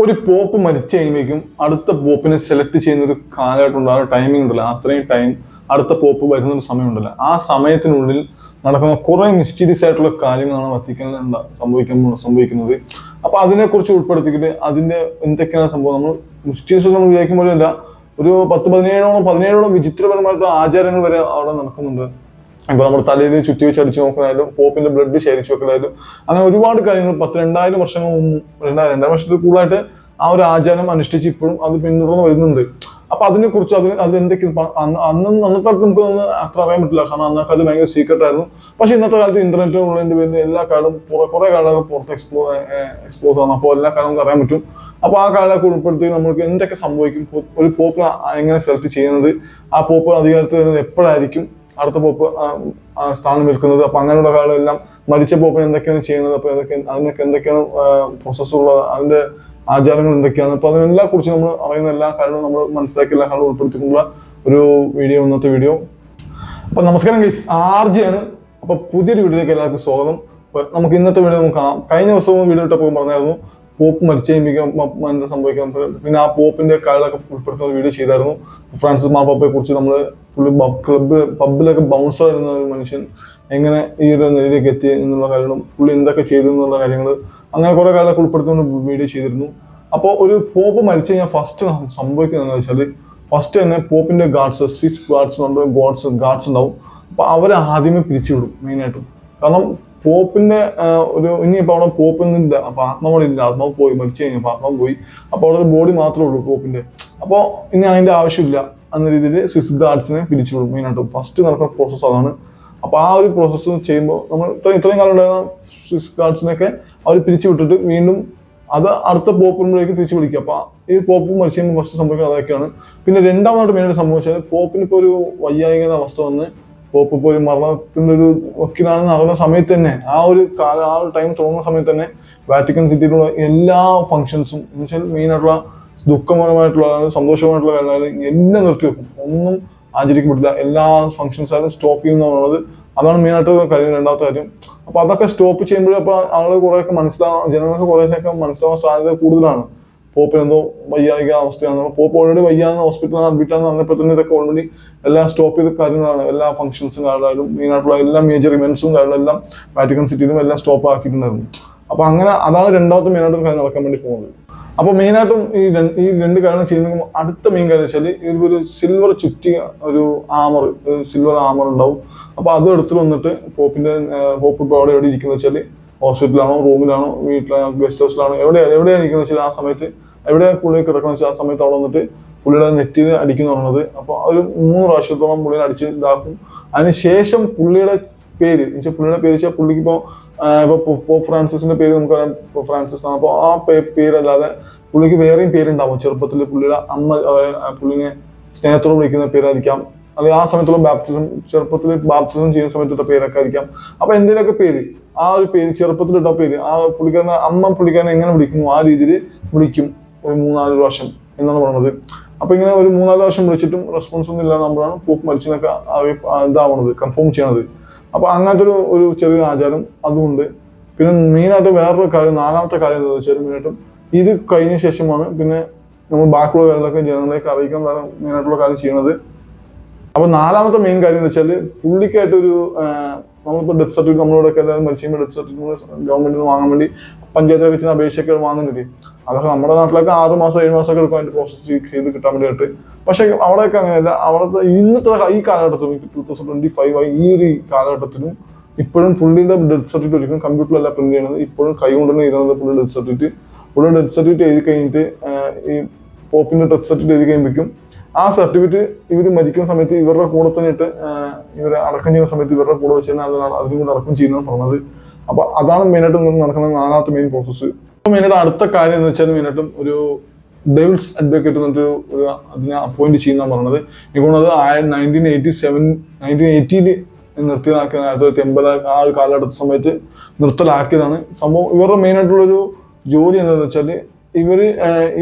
ഒരു പോപ്പ് മരിച്ചു കഴിയുമ്പോഴേക്കും അടുത്ത പോപ്പിനെ സെലക്ട് ചെയ്യുന്ന ഒരു കാലഘട്ടം ഉണ്ടാകും ടൈമിംഗ് ഉണ്ടല്ലോ. അത്രയും ടൈം അടുത്ത പോപ്പ് വരുന്ന ഒരു സമയം ഉണ്ടല്ലോ ആ സമയത്തിനുള്ളിൽ നടക്കുന്ന കുറെ മിസ്റ്റീരിയസ് ആയിട്ടുള്ള കാര്യങ്ങളാണ് വത്തിക്കാനുണ്ട സംഭവിക്കാൻ സംഭവിക്കുന്നത്. അപ്പൊ അതിനെക്കുറിച്ച് ഉൾപ്പെടുത്തിയിട്ട് അതിന്റെ എന്തൊക്കെയാണ് സംഭവം? നമ്മൾ മിസ്റ്റീരിയസ് നമ്മൾ വിചാരിക്കുമ്പോഴല്ല ഒരു പത്ത് പതിനേഴോളം പതിനേഴോളം വിചിത്രപരമായിട്ടുള്ള ആചാരങ്ങൾ വരെ അവിടെ നടക്കുന്നുണ്ട്. ഇപ്പൊ നമ്മുടെ തലയിൽ ചുറ്റി വെച്ച് അടിച്ചു നോക്കുന്നതായാലും പോപ്പിന്റെ ബ്ലഡ് ശേഖരിച്ചു വെക്കുന്നതായാലും അങ്ങനെ ഒരുപാട് കാര്യങ്ങൾ പത്ത് രണ്ടായിരം വർഷങ്ങൾ രണ്ടായിരം രണ്ടായിരം വർഷത്തിൽ കൂടുതലായിട്ട് ആ ഒരു ആചാരം അനുഷ്ഠിച്ച് ഇപ്പോഴും അത് പിന്തുടർന്ന് വരുന്നുണ്ട്. അപ്പൊ അതിനെ കുറിച്ച് അതിന് അതിൽ എന്തൊക്കെ അന്ന് അന്നത്തെ കാലത്ത് നമുക്ക് അത്ര അറിയാൻ പറ്റില്ല. കാരണം അന്നൊക്കെ അത് ഭയങ്കര സീക്രട്ട് ആയിരുന്നു. പക്ഷെ ഇന്നത്തെ കാലത്ത് ഇന്റർനെറ്റ് ഉള്ളതിന്റെ പേരിൽ എല്ലാ കാലം കുറെ കാലമൊക്കെ പുറത്ത് എക്സ്പ്ലോ എക്സ്പോസ് ആണ് അപ്പോൾ എല്ലാ കാലവും നമുക്ക് അറിയാൻ പറ്റും. അപ്പൊ ആ കാലമൊക്കെ ഉൾപ്പെടുത്തി നമ്മൾക്ക് എന്തൊക്കെ സംഭവിക്കും? ഒരു പോപ്പ് എങ്ങനെ സെലക്ട് ചെയ്യുന്നത്? ആ പോപ്പ് അധികാരത്തിൽ വരുന്നത് എപ്പോഴായിരിക്കും? അടുത്ത പോപ്പ് സ്ഥാനം നിൽക്കുന്നത്. അപ്പൊ അങ്ങനെയുള്ള കാലമെല്ലാം മരിച്ച പോപ്പിന് എന്തൊക്കെയാണ് ചെയ്യുന്നത്? അപ്പൊ അതൊക്കെ അതിനൊക്കെ എന്തൊക്കെയാണ് പ്രോസസ്സുള്ളത് അതിന്റെ ആചാരങ്ങൾ എന്തൊക്കെയാണ്? അപ്പൊ അതിനെല്ലാം കുറിച്ച് നമ്മൾ അറിയുന്ന എല്ലാ കാര്യങ്ങളും നമ്മൾ മനസ്സിലാക്കി എല്ലാ കാര്യങ്ങളും ഉൾപ്പെടുത്തിയിട്ടുള്ള ഒരു വീഡിയോ ഇന്നത്തെ വീഡിയോ. അപ്പൊ നമസ്കാരം ഗൈസ് ആണ്. അപ്പൊ പുതിയൊരു വീഡിയോയിലേക്ക് എല്ലാവർക്കും സ്വാഗതം. നമുക്ക് ഇന്നത്തെ വീഡിയോ നമുക്ക് കഴിഞ്ഞ ദിവസവും വീഡിയോ ഇട്ടപ്പോൾ പറഞ്ഞായിരുന്നു പോപ്പ് മരിച്ചു കഴിയുമ്പോൾ എന്താ സംഭവിക്കാൻ പിന്നെ ആ പോപ്പിന്റെ കാലൊക്കെ ഉൾപ്പെടുത്തുന്ന ഒരു വീഡിയോ ചെയ്തായിരുന്നു. ഫ്രാൻസിസ് മാപ്പാപ്പയെ കുറിച്ച് നമ്മൾ പുള്ളി ക്ലബ്ബ് പബ്ബിലൊക്കെ ബൗൺസർ ആയിരുന്ന ഒരു മനുഷ്യൻ എങ്ങനെ ഈ ഒരു നിലയിലേക്ക് എത്തി എന്നുള്ള കാര്യങ്ങളും പുള്ളി എന്തൊക്കെ ചെയ്തു എന്നുള്ള കാര്യങ്ങൾ അങ്ങനെ കുറെ കാലമൊക്കെ ഉൾപ്പെടുത്തുന്ന വീഡിയോ ചെയ്തിരുന്നു. അപ്പോൾ ഒരു പോപ്പ് മരിച്ചു കഴിഞ്ഞാൽ ഫസ്റ്റ് സംഭവിക്കുന്നതെന്ന് വെച്ചാൽ ഫസ്റ്റ് തന്നെ പോപ്പിന്റെ guards Swiss guards gods guards ഉണ്ടാവും. അപ്പൊ അവരെ ആദ്യമേ പിരിച്ചുവിടും മെയിനായിട്ടും കാരണം പോപ്പിന്റെ ഒരു ഇനിയിപ്പോ അവിടെ പോപ്പിന്നില്ല അപ്പൊ ആത്മാവളില്ല ആത്മാവ് പോയി മരിച്ചു കഴിഞ്ഞപ്പോ ആത്മാവ് പോയി. അപ്പൊ അവിടെ ഒരു ബോഡി മാത്രമേ ഉള്ളൂ പോപ്പിന്റെ. അപ്പൊ ഇനി അതിന്റെ ആവശ്യമില്ല എന്ന രീതിയിൽ സ്വിസ് ആർട്സിനെ പിരിച്ചുവിടും മെയിനായിട്ട് ഫസ്റ്റ് നടക്കുന്ന പ്രോസസ്സ് അതാണ്. അപ്പൊ ആ ഒരു പ്രോസസ്സ് ചെയ്യുമ്പോൾ നമ്മൾ ഇത്രയും ഇത്രയും കാലം ഉണ്ടായിരുന്ന സ്വിസ് ആർട്സിനൊക്കെ അവർ പിരിച്ചു വിട്ടിട്ട് വീണ്ടും അത് അടുത്ത പോപ്പിനുമ്പോഴേക്ക് തിരിച്ചു വിളിക്കുക അപ്പൊ ഈ പോപ്പ് മരിച്ചു കഴിയുമ്പോൾ ഫസ്റ്റ് സംഭവിക്കുന്നത് അതൊക്കെയാണ്. പിന്നെ രണ്ടാമതായിട്ട് മെയിനായിട്ട് സംഭവിച്ചത് പോപ്പിന് ഇപ്പോൾ ഒരു വൈകാരികത അവസ്ഥ വന്ന് പോപ്പ് ഇപ്പോൾ ഒരു മരണത്തിന്റെ ഒരു വക്കിലാണെന്ന് നടന്ന സമയത്ത് തന്നെ ആ ഒരു കാല ആ ഒരു ടൈം തുടങ്ങുന്ന സമയത്ത് തന്നെ വാറ്റിക്കൻ സിറ്റിയിലുള്ള എല്ലാ ഫങ്ഷൻസും എന്ന് വെച്ചാൽ മെയിൻ ആയിട്ടുള്ള ദുഃഖപരമായിട്ടുള്ള സന്തോഷമായിട്ടുള്ള കാര്യങ്ങൾ എല്ലാം നിർത്തി വെക്കും. ഒന്നും ആചരിക്കപ്പെട്ടില്ല. എല്ലാ ഫങ്ഷൻസ് ആയാലും സ്റ്റോപ്പ് ചെയ്യുന്ന പറയുന്നത് അതാണ് മെയിൻ ആയിട്ട് കാര്യം. രണ്ടാമത്തെ കാര്യം അപ്പൊ അതൊക്കെ സ്റ്റോപ്പ് ചെയ്യുമ്പോഴേ അപ്പൊ ആളുകൾ കുറെയൊക്കെ മനസ്സിലാവാൻ ജനങ്ങൾക്ക് കുറേശ്ശൊക്കെ മനസ്സിലാവാൻ സാധ്യത കൂടുതലാണ്. പോപ്പിന് എന്തോ വയ്യായിക അവസ്ഥയാണ് പോപ്പ് ഓൾറെഡി വയ്യാന്ന് ഹോസ്പിറ്റലാണ് അഡ്മിറ്റ് ആണെന്ന് പറഞ്ഞപ്പോൾ തന്നെ ഇതൊക്കെ ഓൾറെഡി എല്ലാം സ്റ്റോപ്പ് ചെയ്ത കാര്യങ്ങളാണ്. എല്ലാ ഫംഗ്ഷൻസും കാര്യമായാലും മെയിൻ ആയിട്ടുള്ള എല്ലാ മേജർ ഇവന്റ്സും കാര്യങ്ങളെല്ലാം വാറ്റിക്കൻ സിറ്റിയിലും എല്ലാം സ്റ്റോപ്പ് ആക്കിയിട്ടുണ്ടായിരുന്നു. അപ്പോൾ അങ്ങനെ അതാണ് രണ്ടാമത്തെ മെയിൻ ആയിട്ട് കാര്യം നടക്കാൻ വേണ്ടി പോകുന്നത്. അപ്പോൾ മെയിനായിട്ടും ഈ ഈ രണ്ട് കാര്യങ്ങൾ ചെയ്യുന്ന അടുത്ത മെയിൻ കാര്യം വെച്ചാൽ ഒരു സിൽവർ ചുറ്റി ഒരു ആമർ സിൽവർ ആമർ ഉണ്ടാവും. അപ്പോൾ അത് എടുത്തിട്ട് വന്നിട്ട് പോപ്പിന്റെ പോപ്പ് ഇപ്പോൾ അവിടെ എവിടെ ഇരിക്കുന്നത് വെച്ചാൽ ഹോസ്പിറ്റലാണോ റൂമിലാണോ വീട്ടിലാണോ ഗസ്റ്റ് ഹൗസിലാണോ എവിടെയാണ് എവിടെയാണ് ഇരിക്കുന്നത് വെച്ചാൽ ആ സമയത്ത് എവിടെ പുള്ളി കിടക്കണം വെച്ചാൽ ആ സമയത്ത് അവിടെ വന്നിട്ട് പുള്ളിയുടെ നെറ്റിൽ അടിക്കുന്നു പറഞ്ഞത്. അപ്പൊ ഒരു മൂന്ന് പ്രാവശ്യത്തോളം പുള്ളിനെ അടിച്ച് ഇതാക്കും. അതിനുശേഷം പുള്ളിയുടെ പേര് എന്നുവെച്ചാൽ പുള്ളിയുടെ പേര് വെച്ചാൽ പുള്ളിക്ക് ഇപ്പോൾ ഇപ്പോൾ ഫ്രാൻസിസിന്റെ പേര് നമുക്കറിയാം ഫ്രാൻസിസ് ആണ് അപ്പോൾ ആ പേരല്ലാതെ പുള്ളിക്ക് വേറെയും പേരുണ്ടാവും. ചെറുപ്പത്തിൽ പുള്ളിയുടെ അമ്മ പുള്ളിനെ സ്നേഹത്തോട് വിളിക്കുന്ന പേരായിരിക്കാം. അല്ലെങ്കിൽ ആ സമയത്തുള്ള ബാപ്റ്റിസം ചെറുപ്പത്തിൽ ബാപ്റ്റിസം ചെയ്യുന്ന സമയത്തുള്ള പേരൊക്കെ ആയിരിക്കാം അപ്പൊ എന്തിനൊക്കെ പേര്? ആ ഒരു പേര് ചെറുപ്പത്തിൽ ഇട്ട പേര് ആ പുള്ളിക്കാരനെ അമ്മ പുള്ളിക്കാരനെ എങ്ങനെ വിളിക്കുന്നു? ആ രീതിയിൽ വിളിക്കും ഒരു മൂന്നാൽ വർഷം എന്നാണ് പറയുന്നത് അപ്പൊ ഇങ്ങനെ ഒരു മൂന്നാൽ വർഷം വിളിച്ചിട്ടും റെസ്പോൺസ് ഒന്നും ഇല്ലാതെ നമ്മളാണ് പൂപ്പ് മരിച്ചെന്നൊക്കെ ഇതാവണത് കൺഫേം ചെയ്യണത്. അപ്പൊ അങ്ങനത്തെ ഒരു ഒരു ചെറിയ ആചാരം അതുകൊണ്ട് പിന്നെ മെയിനായിട്ട് വേറൊരു കാര്യം നാലാമത്തെ കാര്യം എന്താണെന്ന് വെച്ചാൽ മെയിനായിട്ടും ഇത് കഴിഞ്ഞ ശേഷമാണ് പിന്നെ നമ്മൾ ബാക്കിയുള്ള കാര്യങ്ങളൊക്കെ ജനങ്ങളിലേക്ക് അറിയിക്കാൻ മെയിനായിട്ടുള്ള കാര്യം ചെയ്യണത്. അപ്പൊ നാലാമത്തെ മെയിൻ കാര്യം എന്ന് വെച്ചാൽ പുള്ളിക്കായിട്ടൊരു നമ്മളിപ്പോ ഡെത്ത് സർട്ടിഫിക്കറ്റ് നമ്മളോടൊക്കെ എല്ലാവരും മരിച്ചു കഴിയുമ്പോൾ ഡെത്ത് സർട്ടിഫിക്കറ്റ് ഗവൺമെന്റിൽ നിന്ന് വാങ്ങാൻ വേണ്ടി പഞ്ചായത്തിലൊക്കെ ചെന്ന് അപേക്ഷയൊക്കെ വാങ്ങുന്നില്ലേ അതൊക്കെ നമ്മുടെ നാട്ടിലൊക്കെ ആറ് മാസം ഏഴ് മാസമൊക്കെ എടുക്കും അതിന്റെ പ്രോസസ് ചെയ്ത് കിട്ടാൻ വേണ്ടിയിട്ട്. പക്ഷെ അവിടെയൊക്കെ അങ്ങനെയല്ല. അവിടുത്തെ ഇന്നത്തെ ഈ കാലഘട്ടത്തിലും ടൂ തൗസൻഡ് ട്വന്റി ഫൈവ് ആയി ഈ ഒരു കാലഘട്ടത്തിലും ഇപ്പോഴും പുള്ളിയുടെ ഡെത്ത് സർട്ടിഫിക്കറ്റ് ഒരിക്കലും കമ്പ്യൂട്ടറിലല്ല പ്രിന്റ് ചെയ്യുന്നത് ഇപ്പോഴും കൈ കൊണ്ട് തന്നെ എഴുതുന്നത് പുള്ളിയുടെ ഡെത്ത് സർട്ടിഫിക്കറ്റ് പുള്ളിയുടെ ഡെത്ത് സർട്ടിഫിക്കറ്റ് എഴുതി കഴിഞ്ഞിട്ട് ഈ പോപ്പിന്റെ ഡെത്ത് സർട്ടിഫിക്കറ്റ് എഴുതി കഴിയുമ്പോഴേക്കും ആ സർട്ടിഫിക്കറ്റ് ഇവർ മരിക്കുന്ന സമയത്ത് ഇവരുടെ കൂടെ തന്നെ ഇട്ട് ഇവരെ അടക്കം ചെയ്യുന്ന സമയത്ത് ഇവരുടെ കൂടെ വെച്ച് തന്നെ അതിനും കൂടെ അടക്കം ചെയ്യുന്നതാണ് പറഞ്ഞത്. അപ്പൊ അതാണ് മെയിനായിട്ട് നടക്കുന്ന നാലാമത്തെ മെയിൻ പ്രോസസ്സ് അപ്പൊ മെയിനായിട്ട് അടുത്ത കാര്യം എന്ന് വെച്ചാൽ മെയിനായിട്ടും ഒരു ഡെവിൾസ് അഡ്വക്കേറ്റ് എന്നിട്ടൊരു ഒരു അതിനെ അപ്പോയിന്റ് ചെയ്യുന്ന പറഞ്ഞത്. എനിക്കുള്ളത് നയന്റീൻ എയ്റ്റി സെവൻ നയന്റീൻ എയ്റ്റിയിൽ നിർത്തിയതാക്കിയ ആയിരത്തി തൊള്ളായിരത്തി ആ ഒരു കാലഘട്ട സമയത്ത് നിർത്തലാക്കിയതാണ്. സംഭവം ഇവരുടെ മെയിൻ ആയിട്ടുള്ളൊരു ജോലി എന്താണെന്ന് വെച്ചാൽ ഇവർ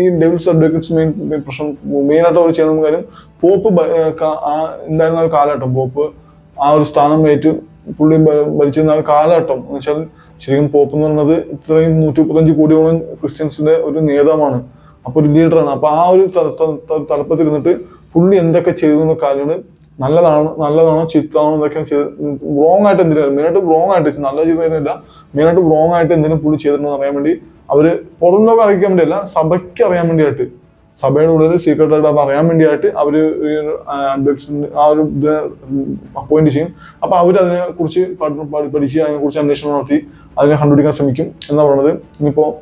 ഈ ഡെവിൾസ് അഡ്വക്കേറ്റ്സ് മെയിൻ പ്രശ്നം മെയിൻ ആയിട്ട് അവർ ചെയ്യുന്ന കാര്യം പോപ്പ് ഉണ്ടായിരുന്ന ഒരു കാലഘട്ടം. പോപ്പ് ആ ഒരു സ്ഥാനം ഏറ്റു പുള്ളി ഭരിച്ചിരുന്ന ഒരു കാലഘട്ടം. എന്ന് വെച്ചാൽ ശരിക്കും പോപ്പ് എന്ന് പറയുന്നത് ഇത്രയും നൂറ്റി മുപ്പത്തഞ്ച് കോടിയോളം ക്രിസ്ത്യൻസിന്റെ ഒരു നേതാവാണ്. അപ്പൊ ഒരു ലീഡറാണ് അപ്പൊ ആ ഒരു തല- തല- തല- തലപ്പത്തിൽ ഇരുന്നിട്ട് പുള്ളി എന്തൊക്കെ ചെയ്തു എന്ന കാര്യമാണ് നല്ലതാണോ നല്ലതാണോ ചിത്താണോ എന്നൊക്കെ റോങ് ആയിട്ട് എന്തിനാണ്? മെയിനായിട്ട് റോങ് ആയിട്ട് നല്ല ചെയ്തതിനില്ല മെയിനായിട്ട് റോങ് ആയിട്ട് എന്തിനും പുള്ളി ചെയ്തിട്ടുണ്ടെന്ന് അറിയാൻ വേണ്ടി അവർ പുറം ലോകം അറിയിക്കാൻ വേണ്ടിയല്ല സഭയ്ക്ക് അറിയാൻ വേണ്ടിയായിട്ട്. സഭയുടെ ഉള്ളിൽ സീക്രട്ട് ആയിട്ട് അറിയാൻ വേണ്ടിയായിട്ട് അവർ ഒരു, ആ, ഒരു ഇത് അപ്പോയിന്റ് ചെയ്യും. അപ്പൊ അവർ അതിനെ കുറിച്ച് പഠിച്ച് അതിനെ കുറിച്ച് അന്വേഷണം നടത്തി അതിനെ കണ്ടുപിടിക്കാൻ ശ്രമിക്കും എന്നാ പറയുന്നത് ഇനിയിപ്പോ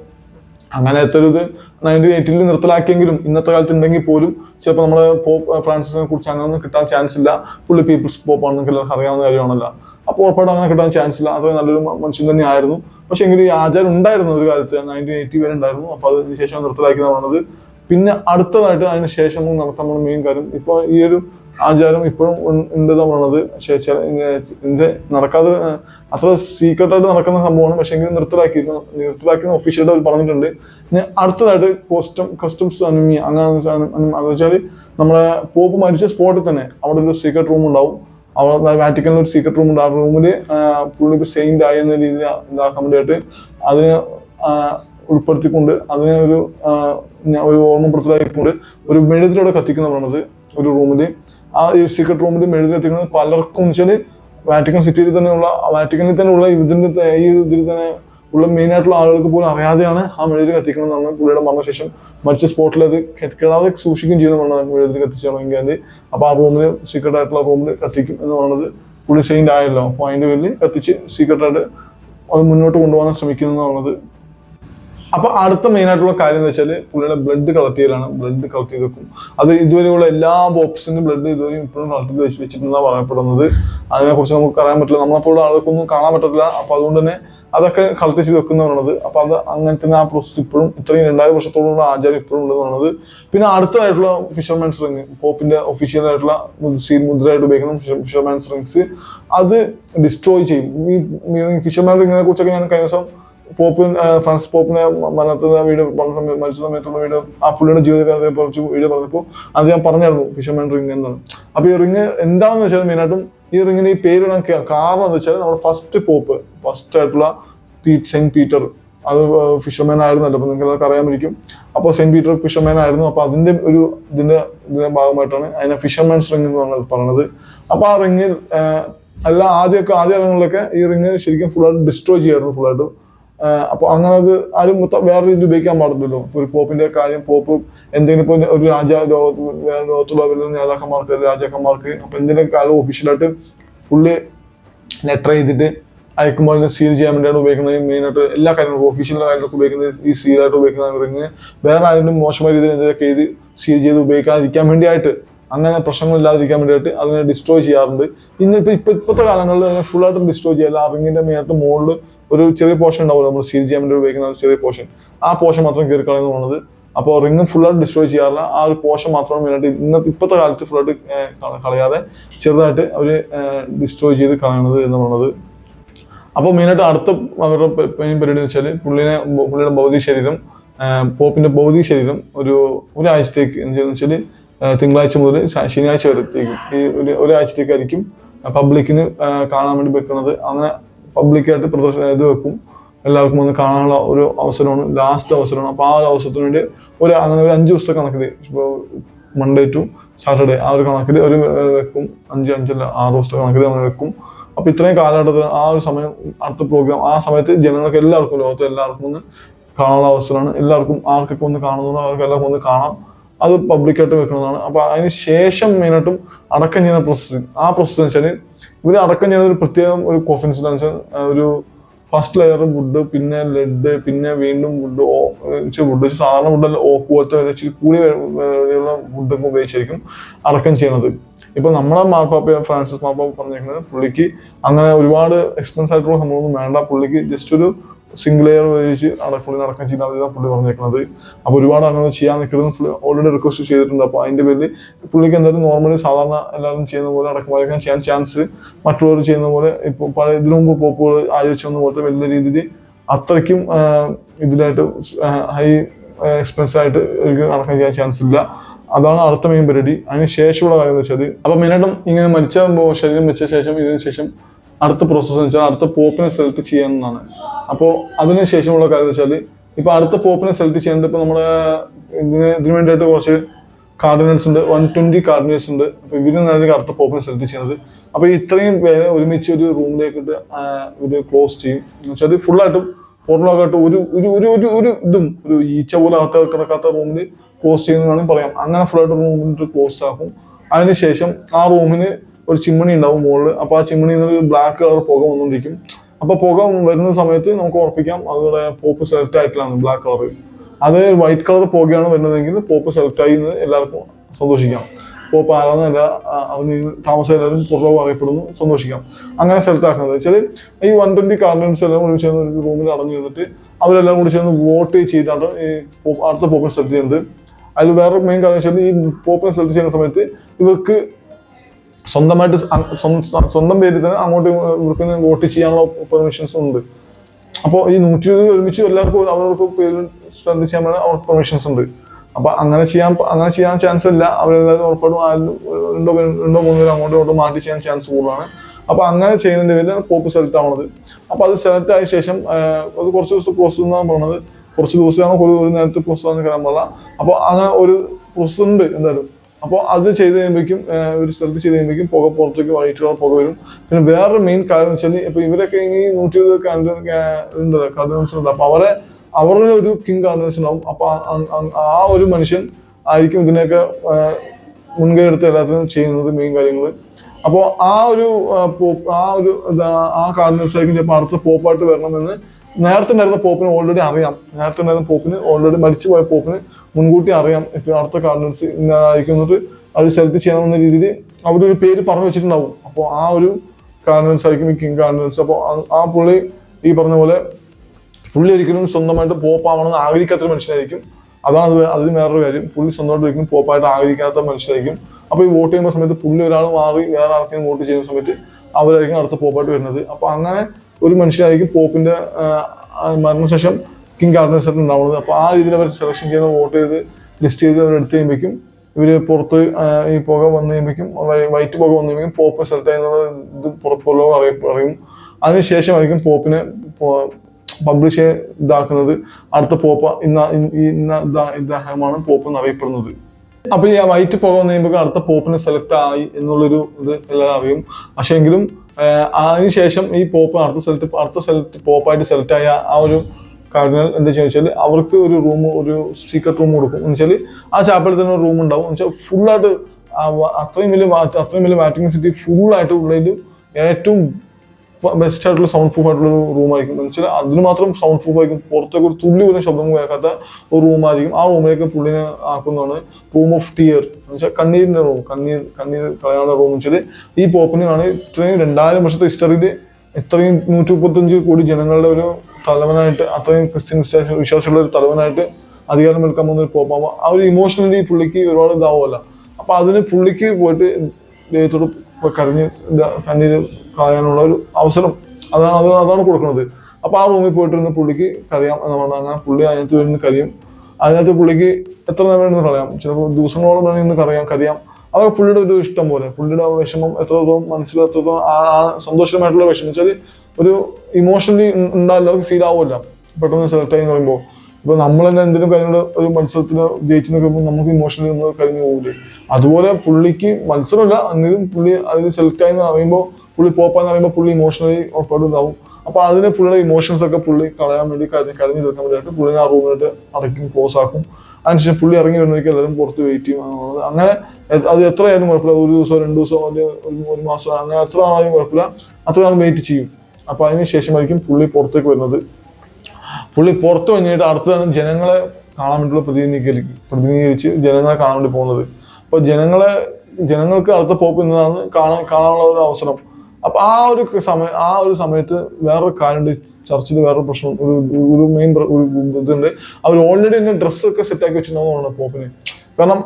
അങ്ങനത്തെ ഒരു നയന്റീൻ എയ്റ്റിൽ നിർത്തലാക്കിയെങ്കിലും ഇന്നത്തെ കാലത്ത് ഉണ്ടെങ്കിൽ പോലും ചിലപ്പോൾ നമ്മുടെ പോപ്പ് ഫ്രാൻസിസിനെ കുറിച്ച് അങ്ങനെയൊന്നും കിട്ടാൻ ചാൻസ് ഇല്ല. പുള്ളി പീപ്പിൾസ് പോപ്പ് ആണെന്നൊക്കെ എല്ലാവർക്കും അറിയാവുന്ന കാര്യമാണല്ലോ. അപ്പോൾ ഉറപ്പായിട്ടും അങ്ങനെ കിട്ടാൻ ചാൻസ് ഇല്ല അത്രയും നല്ലൊരു മനുഷ്യൻ തന്നെയായിരുന്നു പക്ഷെ എങ്കിലും ഈ ആചാരം ഉണ്ടായിരുന്നു ഒരു കാലത്ത് നയന്റീൻ എയ്റ്റി വരെ ഉണ്ടായിരുന്നു അപ്പോൾ അതിന് ശേഷം നിർത്തലാക്കി എന്ന് പറയുന്നത് പിന്നെ അടുത്തതായിട്ട് അതിന് ശേഷം നടത്താൻ പോകുന്ന മെയിൻ കാര്യം ഇപ്പോൾ ഈ ഒരു ആചാരം ഇപ്പോഴും ഉണ്ട് ഇതിന്റെ നടക്കാതെ അത്ര സീക്രട്ട് ആയിട്ട് നടക്കുന്ന സംഭവമാണ് പക്ഷെ എങ്കിലും നിർത്തലാക്കി നിർത്തലാക്കി ഒഫീഷ്യലായിട്ട് അവർ പറഞ്ഞിട്ടുണ്ട് പിന്നെ അടുത്തതായിട്ട് കോസ്റ്റം കസ്റ്റംസ് അനിമി അങ്ങനെ അതെന്ന് വെച്ചാൽ നമ്മളെ പോപ്പ് മരിച്ച സ്പോട്ടിൽ തന്നെ അവിടെ ഒരു സീക്രട്ട് റൂം ഉണ്ടാവും അവിടെ വാറ്റിക്കലിൽ ഒരു സീക്രട്ട് റൂം ഉണ്ട് ആ റൂമിൽ പുള്ളി സെയിന്റ് ആയി എന്ന രീതിയിൽ ഇതാക്കാൻ വേണ്ടിയിട്ട് അതിന് ഉൾപ്പെടുത്തിക്കൊണ്ട് അതിനെ ഒരു ഒരു ഓർമ്മപ്പെടുത്തലായിക്കൊണ്ട് ഒരു മെഴുതിലൂടെ കത്തിക്കുന്ന പറയുന്നത് ഒരു റൂമിൽ ആ ഈ സീക്രട്ട് റൂമിൽ മെഴുതിൽ എത്തിക്കുന്നത് പലർക്കും വെച്ചാൽ വാറ്റിക്കൻ സിറ്റിയിൽ തന്നെയുള്ള വാറ്റിക്കനിൽ തന്നെയുള്ള ഇതിന്റെ ഈ ഇതിൽ തന്നെ ഉള്ള മെയിൻ ആയിട്ടുള്ള ആളുകൾക്ക് പോലും അറിയാതെയാണ് ആ മെഴുതിരി കത്തിക്കണം എന്നാണ് പുള്ളിയുടെ മരണശേഷം മരിച്ച സ്പോട്ടിൽ അത് കെട്ടിടാതെ സൂക്ഷിക്കുകയും ചെയ്യുന്ന പറഞ്ഞത് മെഴുതിൽ കത്തിച്ചാണെങ്കിൽ അത് അപ്പൊ ആ റൂമിൽ സീക്രട്ട് ആയിട്ടുള്ള റൂമിൽ കത്തിക്കും എന്ന് പറയുന്നത് പുള്ളി സെയിന്റ് ആയല്ലോ. അപ്പൊ അതിന്റെ പേരിൽ കത്തിച്ച് സീക്രട്ടായിട്ട് അത് മുന്നോട്ട് കൊണ്ടുപോകാൻ ശ്രമിക്കുന്നു എന്നുള്ളത് അപ്പൊ അടുത്ത മെയിൻ ആയിട്ടുള്ള കാര്യം എന്ന് വെച്ചാൽ പുള്ളിയുടെ ബ്ലഡ് കളക്ട് ചെയ്യലാണ്. ബ്ലഡ് കളക്ട് ചെയ്ത് വെക്കും. അത് ഇതുവരെയുള്ള എല്ലാ ബോക്സിന്റെ ബ്ലഡ് ഇതുവരെയും ഇപ്പോഴും കളക്ട് ചെയ്ത് വെച്ചിട്ടുണ്ടെന്നാണ് പറയപ്പെടുന്നത്. അതിനെ കുറിച്ച് നമുക്ക് അറിയാൻ പറ്റില്ല. നമ്മളപ്പോൾ ആൾക്കൊന്നും കാണാൻ പറ്റത്തില്ല. അപ്പൊ അതുകൊണ്ട് തന്നെ അതൊക്കെ കളക്ട് ചെയ്ത് വെക്കുന്ന പറയുന്നത് അപ്പൊ അത് അങ്ങനത്തെ ആ പ്രോസസ് ഇപ്പോഴും ഇത്രയും രണ്ടായിരം വർഷത്തോളമുള്ള ആചാരം ഇപ്പോഴും ഉണ്ടെന്ന് പറയുന്നത് പിന്നെ അടുത്തതായിട്ടുള്ള ഫിഷർമാൻസ് റിങ് പോപ്പിന്റെ ഒഫീഷ്യൽ ആയിട്ടുള്ള സീൽ മുദ്രയായിട്ട് ഉപയോഗിക്കുന്ന ഫിഷർമാൻസ് റിങ്സ് അത് ഡിസ്ട്രോയ് ചെയ്യും. ഈ ഫിഷർമാൻ റിങ്ങിനെ കുറിച്ചൊക്കെ ഞാൻ കഴിഞ്ഞ ദിവസം പോപ്പിൻ ഫ്രാൻസ് പോപ്പിനെ മരണത്തിന്റെ വീട് പറഞ്ഞ മരിച്ച സമയത്തുള്ള വീട് ആ പുള്ളിയുടെ ജീവിതകാലത്തെ കുറച്ച് വീട് പറഞ്ഞപ്പോൾ അത് ഞാൻ പറഞ്ഞായിരുന്നു ഫിഷർമാൻ റിങ് എന്നാണ്. അപ്പൊ ഈ റിങ് എന്താണെന്ന് വെച്ചാൽ മെയിനായിട്ടും ഈ റിങ്ങിന് ഈ പേരിടാൻ കാരണം എന്ന് വെച്ചാൽ നമ്മുടെ ഫസ്റ്റ് പോപ്പ് ഫസ്റ്റ് ആയിട്ടുള്ള പീറ്റ് സെന്റ് പീറ്റർ അത് ഫിഷർമാൻ ആയിരുന്നല്ലോ അപ്പൊ നിങ്ങൾക്ക് അറിയാമായിരിക്കും അപ്പോൾ സെന്റ് പീറ്റർ ഫിഷർമാൻ ആയിരുന്നു. അപ്പൊ അതിന്റെ ഒരു ഇതിന്റെ ഇതിന്റെ ഭാഗമായിട്ടാണ് അതിനെ ഫിഷർമാൻസ് റിംഗ് എന്ന് പറഞ്ഞത് പറഞ്ഞത്. അപ്പൊ ആ റിങ്ങിൽ അല്ല ആദ്യമൊക്കെ ആദ്യ കാലങ്ങളിലൊക്കെ ഈ റിങ് ശരിക്കും ഫുള്ളായിട്ട് ഡിസ്ട്രോയ് ചെയ്യായിരുന്നു ഫുള്ളായിട്ട് അപ്പൊ അങ്ങനെ അത് ആരും വേറെ രീതിയിൽ ഉപയോഗിക്കാൻ പാടില്ലല്ലോ. ഇപ്പൊ ഒരു പോപ്പിന്റെ കാര്യം പോപ്പ് എന്തെങ്കിലും ഇപ്പൊ ഒരു രാജ ലോകത്തുള്ള വലിയ നേതാക്കന്മാർക്ക് രാജാക്കന്മാർക്ക് അപ്പൊ എന്തെങ്കിലും കാലം ഒഫീഷ്യലായിട്ട് പുള്ളി ലെറ്റർ ചെയ്തിട്ട് അയക്കുമ്പോൾ സീൽ ചെയ്യാൻ വേണ്ടിയാണ് ഉപയോഗിക്കുന്നത്. മെയിനായിട്ട് എല്ലാ കാര്യങ്ങളും ഒഫീഷ്യൽ കാര്യങ്ങളൊക്കെ ഉപയോഗിക്കുന്നത് ഈ സീലായിട്ട് ഉപയോഗിക്കുന്ന വേറെ ആരെങ്കിലും മോശമായ രീതിയിൽ എന്തെങ്കിലുമൊക്കെ ചെയ്ത് സീൽ ചെയ്ത് ഉപയോഗിക്കാതിരിക്കാൻ വേണ്ടിയായിട്ട് അങ്ങനെ പ്രശ്നങ്ങളില്ലാതിരിക്കാൻ വേണ്ടിയിട്ട് അതിനെ ഡിസ്ട്രോയ് ചെയ്യാറുണ്ട്. ഇന്ന് ഇപ്പൊ ഇപ്പോഴത്തെ കാലങ്ങളിൽ അതിനെ ഫുൾ ആയിട്ട് ഡിസ്ട്രോയ് ചെയ്യാറില്ല ആ റിങ്ങിന്റെ മേട്ട് മുകളിൽ ഒരു ചെറിയ പോർഷൻ ഉണ്ടാവുമല്ലോ നമ്മൾ സീൽ ചെയ്യാൻ വേണ്ടി ഉപയോഗിക്കുന്ന ഒരു ചെറിയ പോർഷൻ ആ പോർഷൻ മാത്രം കയറി കളയുന്നു പറഞ്ഞത് അപ്പോൾ റിങ് ഫുള്ളായിട്ട് ഡിസ്ട്രോയ് ചെയ്യാറില്ല. ആ ഒരു പോർഷൻ മാത്രമാണ് മെയിനായിട്ട് ഇന്നത്തെ ഇപ്പോഴത്തെ കാലത്ത് ഫുള്ളായിട്ട് കളയാതെ ചെറുതായിട്ട് അവർ ഡിസ്ട്രോയ് ചെയ്ത് കളയണത് എന്ന് പറയുന്നത് അപ്പോൾ മെയിനായിട്ട് അടുത്ത അവരുടെ മെയിൻ പരിപാടി എന്ന് വെച്ചാൽ പുള്ളിനെ പുള്ളിയുടെ ഭൗതിക ശരീരം പോപ്പിന്റെ ഭൗതിക ശരീരം ഒരു ഒരാഴ്ചത്തേക്ക് എന്ന് വെച്ചാൽ തിങ്കളാഴ്ച മുതൽ ശനിയാഴ്ച വരത്തേക്കും ഈ ഒരു ഒരാഴ്ചത്തേക്കായിരിക്കും പബ്ലിക്കിന് കാണാൻ വേണ്ടി വെക്കുന്നത് അങ്ങനെ പബ്ലിക്കായിട്ട് പ്രദർശനം ഇത് വെക്കും. എല്ലാവർക്കും ഒന്ന് കാണാനുള്ള ഒരു അവസരമാണ് ലാസ്റ്റ് അവസരമാണ്. അപ്പോൾ ആ ഒരു അവസരത്തിന് വേണ്ടി ഒരു അങ്ങനെ ഒരു അഞ്ച് ദിവസത്തെ കണക്കിൽ ഇപ്പോൾ മൺഡേ ടു സാറ്റർഡേ ആ ഒരു കണക്കിൽ ഒരു വെക്കും. അഞ്ച് അഞ്ചല്ല ആറ് ദിവസത്തെ കണക്കിൽ അങ്ങനെ വെക്കും. അപ്പോൾ ഇത്രയും കാലഘട്ടത്തിൽ ആ ഒരു സമയം അടുത്ത പ്രോഗ്രാം ആ സമയത്ത് ജനങ്ങൾക്ക് എല്ലാവർക്കും ലോകത്ത് എല്ലാവർക്കും ഒന്ന് കാണാനുള്ള അവസരമാണ്. എല്ലാവർക്കും ആർക്കൊക്കെ ഒന്ന് കാണുന്നുണ്ടോ അവർക്ക് എല്ലാവർക്കും ഒന്ന് കാണാം. അത് പബ്ലിക്കായിട്ട് വെക്കുന്നതാണ് അപ്പൊ അതിന് ശേഷം മെയിനായിട്ടും അടക്കം ചെയ്യുന്ന പ്രോസസ്സിങ് ആ പ്രോസസ്സ് എന്ന് വെച്ചാൽ ഇവർ അടക്കം ചെയ്യുന്ന ഒരു പ്രത്യേകം ഒരു കോഫിൻസ് എന്ന് വെച്ചാൽ ഒരു ഫസ്റ്റ് ലെയർ വുഡ് പിന്നെ ലെഡ് പിന്നെ വീണ്ടും വുഡ് വുഡ് സാധാരണ വുഡ് ഓക്ക് പോലത്തെ കൂടി ഉള്ള വുഡൊക്കെ ഉപയോഗിച്ചായിരിക്കും അടക്കം ചെയ്യുന്നത്. ഇപ്പൊ നമ്മളെ മാർപ്പാപ്പ ഫ്രാൻസിസ് മാർപ്പാപ്പ പറഞ്ഞിരിക്കുന്നത് പുള്ളിക്ക് അങ്ങനെ ഒരുപാട് എക്സ്പെൻസ് ആയിട്ടുള്ള സംഭവമൊന്നും വേണ്ട. പുള്ളിക്ക് ജസ്റ്റ് ഒരു സിംഗിൾ ലെയർ ഉപയോഗിച്ച് പുള്ളി നടക്കാൻ ചെയ്താൽ മതി പുള്ളി പറഞ്ഞേക്കുന്നത് അപ്പൊ ഒരുപാട് അങ്ങനെ ചെയ്യാൻ നിൽക്കുന്നത് പുള്ളി ഓൾറെഡി റിക്വസ്റ്റ് ചെയ്തിട്ടുണ്ട്. അപ്പോൾ അതിന്റെ പേരിൽ പുള്ളിക്ക് എന്തായാലും നോർമലി സാധാരണ എല്ലാവരും ചെയ്യുന്ന പോലെ അടക്കം വരയ്ക്കാൻ ചെയ്യാൻ ചാൻസ് മറ്റുള്ളവർ ചെയ്യുന്ന പോലെ ഇപ്പൊ പഴയ ഇതിനു മുമ്പ് പോപ്പുകൾ ആചരിച്ചു വന്ന പോലത്തെ വലിയ രീതിയിൽ അത്രയ്ക്കും ഇതിലായിട്ട് ഹൈ എക്സ്പെൻസ് ആയിട്ട് നടക്കാൻ ചെയ്യാൻ ചാൻസ് ഇല്ല. അതാണ് അടുത്ത മെയിൻ പരിപാടി. അതിന് ശേഷമുള്ള കാര്യം എന്ന് വെച്ചാൽ അപ്പൊ മെയിനായിട്ടും ഇങ്ങനെ മരിച്ച ശരീരം വെച്ച ശേഷം ഇതിന് ശേഷം അടുത്ത പ്രോസസ്സ് എന്ന് വെച്ചാൽ അടുത്ത പോപ്പിനെ സെലക്ട് ചെയ്യാവുന്നതാണ് അപ്പോൾ അതിന് ശേഷമുള്ള കാര്യം വെച്ചാൽ ഇപ്പോൾ അടുത്ത പോപ്പിനെ സെലക്ട് ചെയ്യേണ്ടത് ഇപ്പോൾ നമ്മളെ ഇതിന് ഇതിന് വേണ്ടിയിട്ട് കുറച്ച് കാർഡിനൽസ് ഉണ്ട് വൺ ട്വന്റി കാർഡിനൽസ് ഉണ്ട്. അപ്പൊ ഇവരിനായിരിക്കും അടുത്ത പോപ്പിനെ സെലക്ട് ചെയ്യുന്നത്. അപ്പോൾ ഇത്രയും പേരെ ഒരുമിച്ച് ഒരു റൂമിലേക്ക് ഇട്ട് ക്ലോസ് ചെയ്യും. എന്ന് വെച്ചാൽ ഫുള്ളായിട്ടും പൂർണമായിട്ട് ഒരു ഒരു ഒരു ഒരു ഒരു ഇതും ഒരു ഈച്ച പോലെ അകത്ത് കിടക്കാത്ത റൂമിൽ ക്ലോസ് ചെയ്യുന്നതാണ് പറയാം. അങ്ങനെ ഫുള്ളായിട്ട് റൂമിൽ ക്ലോസ് ആക്കും. അതിനുശേഷം ആ റൂമിന് ഒരു ചിമ്മണി ഉണ്ടാവും മുകളിൽ അപ്പോൾ ആ ചിമ്മണിയിൽ നിന്ന് ബ്ലാക്ക് കളർ പുക വന്നുകൊണ്ടിരിക്കും അപ്പൊ പുക വരുന്ന സമയത്ത് നമുക്ക് ഉറപ്പിക്കാം. അതുപോലെ പോപ്പ് സെലക്ട് ആയിട്ടുള്ളതാണ് ബ്ലാക്ക് കളർ അത് വൈറ്റ് കളർ പുകയാണ് വരുന്നതെങ്കിൽ പോപ്പ് സെലക്ട് ആയി എന്ന് എല്ലാവർക്കും സന്തോഷിക്കാം. പോപ്പ് ആരാന്നല്ല അവന് എല്ലാവരും പുറലോകം അറിയപ്പെടുന്നു സന്തോഷിക്കാം. അങ്ങനെ സെലക്ട് ആക്കുന്നത്. വെച്ചാൽ ഈ വൺ ട്വന്റി കാർഡിനൻസ് എല്ലാം കൂടി ചേർന്ന് ഒരു റൂമിൽ അടഞ്ഞു നിന്നിട്ട് അവരെല്ലാം കൂടി ചേർന്ന് വോട്ട് ചെയ്താണ് ഈ അടുത്ത പോപ്പിനെ സെലക്ട് ചെയ്യുന്നത്. അതിൽ വേറെ മെയിൻ കാര്യം വെച്ചാൽ ഈ പോപ്പിനെ സെലക്ട് ചെയ്യുന്ന സമയത്ത് ഇവർക്ക് സ്വന്തമായിട്ട് സ്വന്തം പേരിൽ തന്നെ അങ്ങോട്ട് ഇവർക്ക് വോട്ട് ചെയ്യാനുള്ള പെർമിഷൻസ് ഉണ്ട്. അപ്പോൾ ഈ നൂറ്റി ഇരുപത് ഒരുമിച്ച് എല്ലാവർക്കും അവർക്ക് പേരിൽ സെലക്ട് ചെയ്യാൻ അവർക്ക് പെർമിഷൻസ് ഉണ്ട്. അപ്പൊ അങ്ങനെ ചെയ്യാൻ അങ്ങനെ ചെയ്യാൻ ചാൻസ് ഇല്ല. അവരെല്ലാവരും ഉറപ്പായിട്ടും ആരും രണ്ടോ രണ്ടോ മൂന്നോ പേര് അങ്ങോട്ടും ഇങ്ങോട്ടും മാറ്റി ചെയ്യാൻ ചാൻസ് കൂടുതലാണ്. അപ്പൊ അങ്ങനെ ചെയ്യുന്നതിന്റെ പേരിലാണ് പോപ്പ് സെലക്ട് ആവുന്നത് അപ്പൊ അത് സെലക്ട് ആയ ശേഷം അത് കുറച്ച് ദിവസം പ്രോസസ് എന്നാണ് പറഞ്ഞത് കുറച്ച് ദിവസമാണ് ഒരു നേരത്തെ പ്രോസസ് ആണെന്ന് പറയാൻ പാടില്ല. അപ്പോൾ അങ്ങനെ ഒരു പ്രോസസ് ഉണ്ട് എന്തായാലും. അപ്പോൾ അത് ചെയ്ത് കഴിയുമ്പോഴേക്കും ഒരു സ്ഥലത്ത് ചെയ്ത് കഴിയുമ്പോഴേക്കും പുക പുറത്തേക്ക് വൈറ്റ് പുക വരും. പിന്നെ വേറൊരു മെയിൻ കാര്യം എന്ന് വെച്ചാൽ ഇപ്പൊ ഇവരൊക്കെ ഈ നൂറ്റി ഇരുപത് ഉണ്ട് കാർഡിനൽസ് ഉണ്ട്. അപ്പൊ അവരെ അവരുടെ ഒരു കിങ് കാർഡിനൽസ് ഉണ്ടാവും അപ്പൊ ആ- ഒരു മനുഷ്യൻ ആയിരിക്കും ഇതിനെയൊക്കെ മുൻകൈ എടുത്ത് എല്ലാത്തിനും ചെയ്യുന്നത് മെയിൻ കാര്യങ്ങൾ അപ്പോൾ ആ ഒരു ആ, ഒരു ആ കാർഡിനൽസ് ആയിരിക്കും ചിലപ്പോൾ അടുത്ത പോപ്പായിട്ട് വരണമെന്ന് നേരത്തെ ഉണ്ടായിരുന്ന പോപ്പിന് ഓൾറെഡി അറിയാം. നേരത്തെ ഉണ്ടായിരുന്ന പോപ്പിന് ഓൾറെഡി മരിച്ചു പോയ പോപ്പിന് മുൻകൂട്ടി അറിയാം. ഇപ്പൊ അടുത്ത കാർഡിനൽസ് ഇന്നായിരിക്കും എന്നിട്ട് അവർ സെലക്ട് ചെയ്യണമെന്ന രീതിയിൽ അവരൊരു പേര് പറഞ്ഞു വെച്ചിട്ടുണ്ടാവും. അപ്പോൾ ആ ഒരു കാർഡിനൽസ് ആയിരിക്കും ഈ കിങ് കാർഡിനൽസ് അപ്പോൾ ആ പുള്ളി ഈ പറഞ്ഞ പോലെ പുള്ളി ഒരിക്കലും സ്വന്തമായിട്ട് പോപ്പാവണമെന്ന് ആഗ്രഹിക്കാത്തൊരു മനുഷ്യനായിരിക്കും. അതാണ് അത് അതിന് വേറൊരു കാര്യം. പുള്ളി സ്വന്തമായിട്ട് ഒരിക്കലും പോപ്പായിട്ട് ആഗ്രഹിക്കാത്ത മനുഷ്യനായിരിക്കും. അപ്പോൾ ഈ വോട്ട് ചെയ്യുന്ന സമയത്ത് പുള്ളി ഒരാൾ മാറി വേറെ ആർക്കെങ്കിലും വോട്ട് ചെയ്യുന്ന സമയത്ത് അവരായിരിക്കും അടുത്ത പോപ്പായിട്ട് വരുന്നത്. അപ്പോൾ അങ്ങനെ ഒരു മനുഷ്യനായിരിക്കും പോപ്പിന്റെ മരണശേഷം കിങ് കാർഡിനൽസ് ആയിട്ട് ഉണ്ടാവുന്നത്. അപ്പൊ ആ രീതിയിൽ അവർ സെലക്ഷൻ ചെയ്ത് വോട്ട് ചെയ്ത് ലിസ്റ്റ് ചെയ്ത് അവർ എടുത്ത് കഴിയുമ്പോഴേക്കും ഇവർ പുറത്ത് ഈ പുക വന്നു കഴിയുമ്പോഴേക്കും വൈറ്റ് പുക വന്നു കഴിയുമ്പോഴേക്കും പോപ്പ് സെലക്ട് ചെയ്യുന്നത് ഇത് പുറത്തുള്ള അറിയും അതിനുശേഷമായിരിക്കും പോപ്പിനെ പബ്ലിഷ് ഇതാക്കുന്നത്. അടുത്ത പോപ്പ ഇന്ന ഇന്ന- ഇദ്ദേഹമാണ് പോപ്പ് എന്നറിയപ്പെടുന്നത്. അപ്പൊ ഈ വൈറ്റ് പുക വന്നു കഴിയുമ്പോൾ അടുത്ത പോപ്പിനെ സെലക്ട് ആയി എന്നുള്ളൊരു ഇത് എല്ലാവരും അറിയും. പക്ഷേ എങ്കിലും അതിനുശേഷം ഈ പോപ്പ് അടുത്ത സ്ഥലത്ത് അടുത്ത സ്ഥലത്ത് പോപ്പായിട്ട് സെലക്ട് ആയ ആ ഒരു കാർഡിനൽ എന്താ ചോദിച്ചാൽ അവർക്ക് ഒരു റൂം ഒരു സീക്രട്ട് റൂം കൊടുക്കും. എന്ന് വെച്ചാൽ ആ ചാപ്പലിൽ തന്നെ ഒരു റൂം ഉണ്ടാവും. എന്ന് വെച്ചാൽ ഫുള്ളായിട്ട് അത്രയും വലിയ അത്രയും വലിയ വാറ്റിംഗ് സിറ്റി ഫുള്ളായിട്ട് ഉള്ളതിൽ ഏറ്റവും ബെസ്റ്റ് ആയിട്ടുള്ള സൗണ്ട് പ്രൂഫ് ആയിട്ടുള്ള ഒരു റൂമായിരിക്കും എന്ന് വെച്ചാൽ അതിന് മാത്രം സൗണ്ട് പ്രൂഫ് ആയിരിക്കും. പുറത്തേക്ക് ഒരു തുള്ളി പോലും ശബ്ദം കേൾക്കാത്ത ഒരു റൂമായിരിക്കും ആ റൂമിലേക്ക് പുള്ളിനെ ആക്കുന്നതാണ് റൂം ഓഫ് ടിയർ എന്ന് വെച്ചാൽ കണ്ണീരിന്റെ റൂം കണ്ണീർ കണ്ണീർ കളയാനുള്ള റൂം എന്ന് വെച്ചാൽ ഈ പോപ്പിനാണ് ഇത്രയും രണ്ടായിരം വർഷത്തെ ഹിസ്റ്ററിയിൽ ഇത്രയും നൂറ്റി മുപ്പത്തഞ്ച് കോടി ജനങ്ങളുടെ ഒരു തലവനായിട്ട് അത്രയും ക്രിസ്ത്യൻ വിശ്വാസ- വിശ്വാസമുള്ള ഒരു തലവനായിട്ട് അധികാരം എടുക്കാൻ പോകുന്ന ഒരു പോപ്പാകുമ്പോൾ ആ ഒരു ഇമോഷണലി പുള്ളിക്ക് ഒരുപാട് ഇതാവുമല്ല. അപ്പൊ അതിന് പുള്ളിക്ക് പോയിട്ട് ദൈവത്തോട് കരഞ്ഞ് കണ്ണീര് കളയാനുള്ള ഒരു അവസരം അതാണ് അത് അതാണ് കൊടുക്കുന്നത്. അപ്പൊ ആ റൂമിൽ പോയിട്ടിരുന്ന് പുള്ളിക്ക് കരയാം എന്ന് പറഞ്ഞാൽ അങ്ങനെ പുള്ളി അതിനകത്ത് വരുന്ന കരയും. അതിനകത്ത് പുള്ളിക്ക് എത്ര നേരം വേണമെന്ന് കളയാം ചിലപ്പോൾ ദിവസങ്ങളോളം വേണമെന്ന് കറിയാം കരയാം അതൊക്കെ പുള്ളിയുടെ ഒരു ഇഷ്ടം പോലെ. പുള്ളിയുടെ വിഷമം എത്രത്തോളം മനസ്സിൽ എത്രത്തോളം ആ സന്തോഷമായിട്ടുള്ള വിഷമം. വെച്ചാൽ ഒരു ഇമോഷണലി ഉണ്ടാവില്ല അവർക്ക് ഫീൽ ആവുമല്ല. പെട്ടെന്ന് സെലക്ട് ആയി എന്ന് പറയുമ്പോൾ ഇപ്പൊ നമ്മൾ തന്നെ എന്തിനും കാര്യങ്ങൾ ഒരു മത്സരത്തിന് ജയിച്ചു നിൽക്കുമ്പോൾ നമുക്ക് ഇമോഷണലി നമ്മൾ കഴിഞ്ഞു പോകില്ലേ അതുപോലെ പുള്ളിക്ക് മത്സരമല്ല എന്നിലും പുള്ളി അതിൽ സെലക്ട് ആയി എന്ന് പറയുമ്പോൾ പുള്ളി പോപ്പാന്ന് പറയുമ്പോൾ പുള്ളി ഇമോഷണലി ഉറപ്പായിട്ടും അപ്പോൾ അപ്പൊ അതിന് പുള്ളിയുടെ ഇമോഷൻസ് ഒക്കെ പുള്ളി കളയാൻ വേണ്ടി കരഞ്ഞ് കരഞ്ഞു തീർക്കാൻ വേണ്ടിയിട്ട് പുള്ളിനെ ആ റൂമിലിട്ട് അടയ്ക്കും ക്ലോസ് ആക്കും. അതിനുശേഷം പുള്ളി ഇറങ്ങി വരുന്നവർക്ക് എല്ലാവരും പുറത്ത് വെയിറ്റ് ചെയ്യും. അങ്ങനെ അത് എത്രയായാലും കുഴപ്പമില്ല. ഒരു ദിവസം രണ്ടു ദിവസം അല്ലെങ്കിൽ ഒരു മാസം അങ്ങനെ എത്ര ആയാലും കുഴപ്പമില്ല. അത്ര നാൾ വെയിറ്റ് ചെയ്യും. അപ്പൊ അതിന് ശേഷമായിരിക്കും പുള്ളി പുറത്തേക്ക് വരുന്നത്. പുള്ളി പുറത്തു കഴിഞ്ഞിട്ട് അടുത്തതാണ് ജനങ്ങളെ കാണാൻ വേണ്ടിയുള്ള പ്രതിനിധീകരി പ്രതിനിധീകരിച്ച് ജനങ്ങളെ കാണാൻ വേണ്ടി പോകുന്നത്. അപ്പോൾ ജനങ്ങളെ ജനങ്ങൾക്ക് അടുത്ത പോപ്പ് എന്നതാണ് കാണാൻ കാണാനുള്ള ഒരു അവസരം. അപ്പൊ ആ ഒരു സമയം ആ ഒരു സമയത്ത് വേറൊരു കാര്യമുണ്ട് ചർച്ചിൽ വേറൊരു പ്രശ്നം ഒരു ഒരു മെയിൻ ഒരു ഇതുണ്ട്. അവർ ഓൾറെഡി തന്നെ ഡ്രസ്സൊക്കെ സെറ്റാക്കി വെച്ചിട്ടുണ്ടാവുന്നതാണ് പോപ്പിന്. കാരണം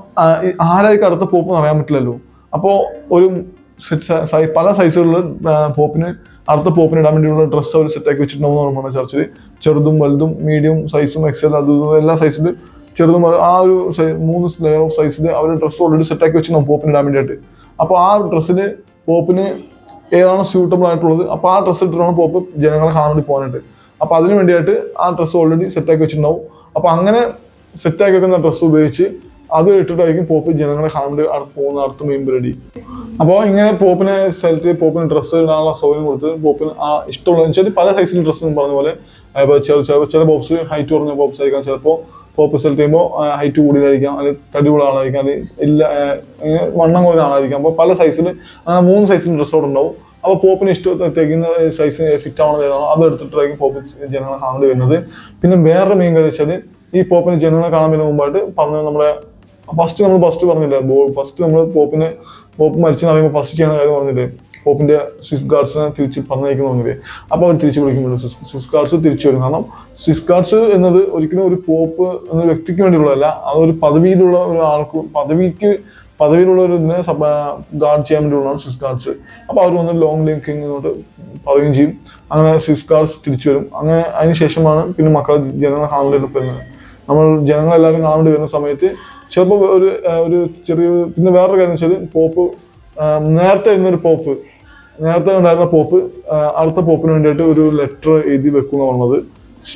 ആരായിരിക്കും അടുത്ത പോപ്പ് എന്ന് അറിയാൻ പറ്റില്ലല്ലോ. അപ്പോൾ ഒരു പല സൈസുകളിൽ പോപ്പിന് അടുത്ത പോപ്പിന് ഇടാൻ വേണ്ടിയുള്ള ഡ്രസ്സ് അവർ സെറ്റാക്കി വെച്ചിട്ടുണ്ടാവും പറഞ്ഞാൽ ചർച്ചിൽ ചെറുതും വലുതും മീഡിയം സൈസും എക്സൽ അതും എല്ലാ സൈസിൽ ചെറുതും ആ ഒരു മൂന്ന് ലെയർ ഓഫ് സൈസിൽ അവർ ഡ്രസ്സ് ഓൾറെഡി സെറ്റാക്കി വെച്ചിട്ടുണ്ടാവും പോപ്പിന് ഇടാൻ വേണ്ടിയിട്ട്. അപ്പോൾ ആ ഡ്രസ്സിന് പോപ്പിന് ഏതാണ് സ്യൂട്ടബിൾ ആയിട്ടുള്ളത് അപ്പോൾ ആ ഡ്രസ്സ് ഇട്ടിട്ടാണ് പോപ്പ് ജനങ്ങളെ കാണാൻ പോകാനായിട്ട്. അപ്പോൾ അതിന് വേണ്ടിയിട്ട് ആ ഡ്രസ്സ് ഓൾറെഡി സെറ്റാക്കി വെച്ചിട്ടുണ്ടാവും. അപ്പോൾ അങ്ങനെ സെറ്റാക്കി വെക്കുന്ന ഡ്രസ്സ് ഉപയോഗിച്ച് അത് ഇട്ടിട്ടായിരിക്കും പോപ്പ് ജനങ്ങളെ കാണാൻ വേണ്ടി പോകുന്ന അടുത്ത മെയിൻ പരിപാടി. അപ്പോൾ ഇങ്ങനെ പോപ്പിനെ സെലക്ട് ചെയ്ത് പോപ്പിന് ഡ്രസ്സ് ഇടാനുള്ള സൗകര്യം കൊടുത്ത് പോപ്പിന് ആ ഇഷ്ടമുള്ള വെച്ചാൽ പല സൈസിൽ ഡ്രസ്സ് പറഞ്ഞ പോലെ ഇപ്പോൾ ചില ചില ബോക്സ് ഹൈറ്റ് കുറഞ്ഞ ബോക്സ് ആയിരിക്കാം. ചിലപ്പോൾ സെലക്ട് ചെയ്യുമ്പോൾ ഹൈറ്റ് കൂടിയതായിരിക്കാം അല്ലെങ്കിൽ തടിയുള്ള ആളായിരിക്കാം. അല്ലെങ്കിൽ ഇല്ല വണ്ണം കുറഞ്ഞ ആളായിരിക്കാം. അപ്പോൾ പല സൈസിൽ അങ്ങനെ മൂന്ന് സൈസിൽ ഡ്രസ്സോട് ഉണ്ടാവും. അപ്പോൾ പോപ്പിന് ഇഷ്ടം തേക്കുന്ന സൈസ് സിറ്റ് ആവണത് ഏതാണോ? അത് എടുത്തിട്ടായിരിക്കും പോപ്പ് ജനങ്ങളെ കാണേണ്ടി വരുന്നത്. പിന്നെ വേറൊരു മെയിൻ കാര്യം വെച്ചാൽ ഈ പോപ്പിന് ജനങ്ങളെ കാണാൻ വരുന്ന മുമ്പായിട്ട് പറഞ്ഞ നമ്മുടെ ഫസ്റ്റ് നമ്മൾ ഫസ്റ്റ് പറഞ്ഞില്ല ഫസ്റ്റ് നമ്മൾ പോപ്പിനെ പോപ്പ് മരിച്ചെന്ന് പറയുമ്പോൾ ഫസ്റ്റ് ചെയ്യുന്ന കാര്യം പറഞ്ഞില്ലേ? പോപ്പിന്റെ സ്വിസ് ഗാർഡ്സിനെ തിരിച്ച് പറഞ്ഞേക്കുന്ന പറഞ്ഞില്ലേ? അപ്പോൾ അവർ തിരിച്ചു വിളിക്കുമ്പോൾ സ്വിസ് ഗാർഡ്സ് തിരിച്ചു വരും. കാരണം സ്വിസ് ഗാർഡ്സ് എന്നത് ഒരിക്കലും ഒരു പോപ്പ് എന്ന വ്യക്തിക്ക് വേണ്ടിയുള്ളതല്ല. അത് ഒരു പദവിയിലുള്ള ആൾക്ക് പദവിക്ക് പദവിയിലുള്ള ഒരു ഇതിനെ ഗാർഡ് ചെയ്യാൻ വേണ്ടിയുള്ളതാണ് സ്വിസ് ഗാർഡ്സ് അപ്പോൾ അവർ വന്ന് ലോങ് ലിങ്കിങ് ഇങ്ങോട്ട് പറയുകയും ചെയ്യും. അങ്ങനെ സ്വിസ് ഗാർഡ്സ് തിരിച്ചു വരും. അങ്ങനെ അതിന് ശേഷമാണ് പിന്നെ മക്കളെ ജനങ്ങളെ ഹാൻഡിൽ വരുന്നത്. നമ്മൾ ജനങ്ങളെല്ലാവരും കാണേണ്ടി വരുന്ന സമയത്ത് ചിലപ്പോൾ ഒരു ഒരു ചെറിയ പിന്നെ വേറൊരു കാര്യം വെച്ചാൽ പോപ്പ് നേരത്തെ ഇരുന്നൊരു പോപ്പ് നേരത്തെ ഉണ്ടായിരുന്ന പോപ്പ് അടുത്ത പോപ്പിന് വേണ്ടിയിട്ട് ഒരു ലെറ്റർ എഴുതി വെക്കുന്ന പറഞ്ഞത്.